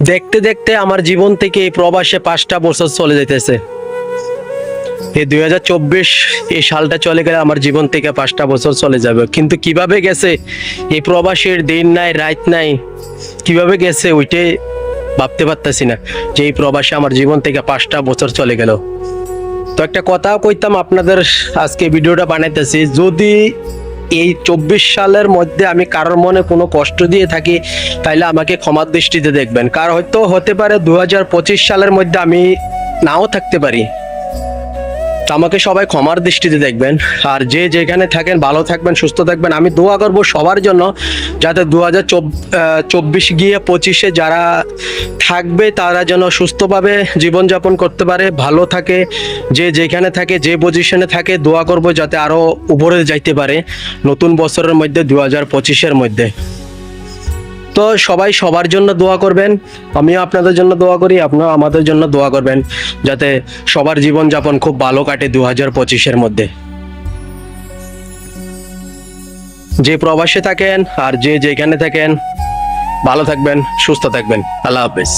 দেখতে দেখতে আমার জীবন থেকে এই প্রবাসে পাঁচটা বছর চলে যাইতেছে। এই দুই হাজার চব্বিশ এই সালটা চলে গেলে আমার জীবন থেকে পাঁচটা বছর চলে যাবে। কিন্তু কীভাবে গেছে? এই প্রবাসের দিন নাই, রাত নাই। কীভাবে গেছে? ওইটাই ভাবতে পারতেছি না যে এই প্রবাসে আমার জীবন থেকে পাঁচটা বছর চলে গেল। তো একটা কথাও কইতাম আপনাদের আজকে ভিডিওটা বানাইতেছি, যদি এই চব্বিশ সালের মধ্যে আমি কারোর মনে কোনো কষ্ট দিয়ে থাকি, তাইলে আমাকে ক্ষমার দৃষ্টিতে দেখবেন। কার হয়তো হতে পারে দুহাজার পঁচিশ সালের মধ্যে আমি নাও থাকতে পারি। আমাকে সবাই ক্ষমার দৃষ্টিতে দেখবেন। আর যে যেখানে থাকেন, ভালো থাকবেন, সুস্থ থাকবেন। আমি দোয়া করব সবার জন্য যাতে দু হাজার চব্বিশ গিয়ে পঁচিশে যারা থাকবে, তারা যেন সুস্থভাবে জীবনযাপন করতে পারে, ভালো থাকে, যে যেখানে থাকে, যে পজিশনে থাকে, দোয়া করব যাতে আরও উপরে যাইতে পারে নতুন বছরের মধ্যে দু হাজার পঁচিশের মধ্যে। তো সবাই সবার জন্য দোয়া করবেন। আমিও আপনাদের জন্য দোয়া করি আপনারা আমাদের জন্য দোয়া করবেন, যাতে সবার জীবনযাপন খুব ভালো কাটে দু হাজার পঁচিশের মধ্যে। যে প্রবাসে থাকেন আর যে যেখানে থাকেন, ভালো থাকবেন, সুস্থ থাকবেন। আল্লাহ হাফেজ।